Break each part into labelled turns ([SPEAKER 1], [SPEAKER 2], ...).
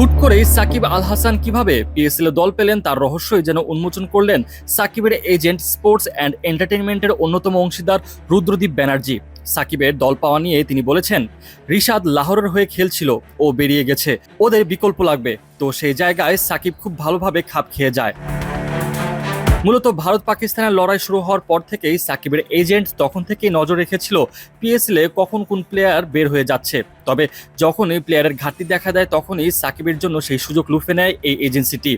[SPEAKER 1] হুট করেই সাকিব আল হাসান কীভাবে পিএসএল দল পেলেন তার রহস্যই যেন উন্মোচন করলেন সাকিবের এজেন্ট, স্পোর্টস অ্যান্ড এন্টারটেনমেন্টের অন্যতম অংশীদার রুদ্রদীপ ব্যানার্জি। সাকিবের দল পাওয়া নিয়ে তিনি বলেছেন, রিশাদ লাহোরের হয়ে খেলছিল, ও বেরিয়ে গেছে, ওদের বিকল্প লাগবে। তো সেই জায়গায় সাকিব খুব ভালোভাবে খাপ খেয়ে যায়। মূলত ভারত পাকিস্তানের লড়াই শুরু হওয়ার পর থেকেই সাকিবের এজেন্ট তখন থেকেই নজর রেখেছিল পিএসএলে কখন কোন প্লেয়ার বের হয়ে যাচ্ছে। তবে যখনই প্লেয়ারের ঘাটতি দেখা দেয়, তখনই সাকিবের জন্য সেই সুযোগ লুফে নেয় এই এজেন্সিটি।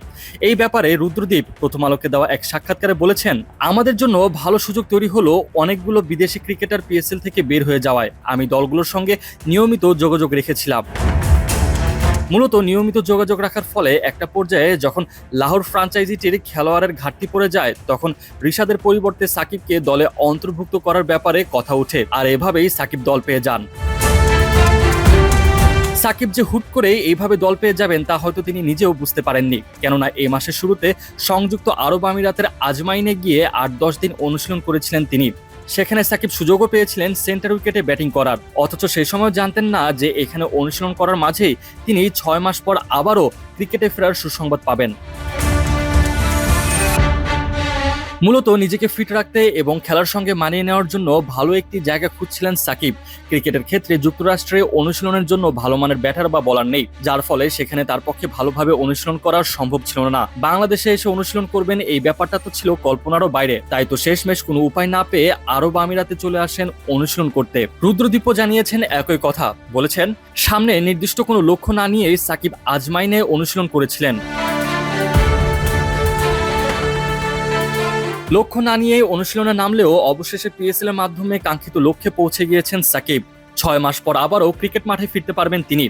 [SPEAKER 1] এই ব্যাপারে রুদ্রদীপ প্রথম আলোকে দেওয়া এক সাক্ষাৎকারে বলেছেন, আমাদের জন্য ভালো সুযোগ তৈরি হলো অনেকগুলো বিদেশি ক্রিকেটার পিএসএল থেকে বের হয়ে যাওয়ায়। আমি দলগুলোর সঙ্গে নিয়মিত যোগাযোগ রেখেছিলাম। মূলত নিয়মিত যোগাযোগ রাখার ফলে একটা পর্যায়ে যখন লাহোর ফ্রাঞ্চাইজিটির খেলোয়াড়ের ঘাটতি পড়ে যায়, তখন রিশাদের পরিবর্তে সাকিবকে দলে অন্তর্ভুক্ত করার ব্যাপারে কথা ওঠে, আর এভাবেই সাকিব দল পেয়ে যান। সাকিব যে হুট করে এইভাবে দল পেয়ে যাবেন, তা হয়তো তিনি নিজেও বুঝতে পারেননি। কেননা এই মাসের শুরুতে সংযুক্ত আরব আমিরাতের আজমাইনে গিয়ে আট দশ দিন অনুশীলন করেছিলেন তিনি। সেখানে সাকিব সুযোগও পেয়েছিলেন সেন্টার উইকেটে ব্যাটিং করার। অথচ সেই সময় জানতেন না যে এখানে অনুশীলন করার মাঝেই তিনি ছয় মাস পর আবারও ক্রিকেটে ফেরার সুসংবাদ পাবেন। মূলত নিজেকে ফিট রাখতে এবং খেলার সঙ্গে মানিয়ে নেওয়ার জন্য ভালো একটি জায়গা খুঁজছিলেন সাকিব। ক্রিকেটের ক্ষেত্রে যুক্তরাষ্ট্রে অনুশীলনের জন্য ভালো মানের ব্যাটার বা বলার নেই, যার ফলে সেখানে তার পক্ষে ভালোভাবে অনুশীলন করা সম্ভব ছিল না। বাংলাদেশে এসে অনুশীলন করবেন এই ব্যাপারটা তো ছিল কল্পনারও বাইরে, তাই তো শেষমেশ কোনো উপায় না পেয়ে আরব আমিরাতে চলে আসেন অনুশীলন করতে। রুদ্রদীপও জানিয়েছেন একই কথা, বলেছেন, সামনে নির্দিষ্ট কোনো লক্ষ্য না নিয়ে সাকিব আজমাইনে অনুশীলন করেছিলেন। লক্ষ্য না নিয়ে অনুশীলনে নামলেও অবশেষে পিএসএল এর মাধ্যমে কাঙ্ক্ষিত লক্ষ্যে পৌঁছে গিয়েছেন সাকিব। ছয় মাস পর আবারও ক্রিকেট মাঠে ফিরতে পারবেন তিনি।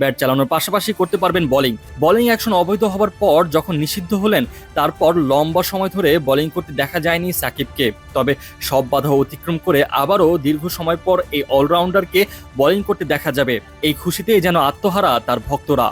[SPEAKER 1] ব্যাট চালানোর পাশাপাশি করতে পারবেন বোলিং বোলিং অ্যাকশন অবৈধ হওয়ার পর যখন নিষিদ্ধ হলেন, তারপর লম্বা সময় ধরে বোলিং করতে দেখা যায়নি সাকিবকে। তবে সব বাধা অতিক্রম করে আবারও দীর্ঘ সময় পর এই অলরাউন্ডারকে বোলিং করতে দেখা যাবে। এই খুশিতেই যেন আত্মহারা তার ভক্তরা।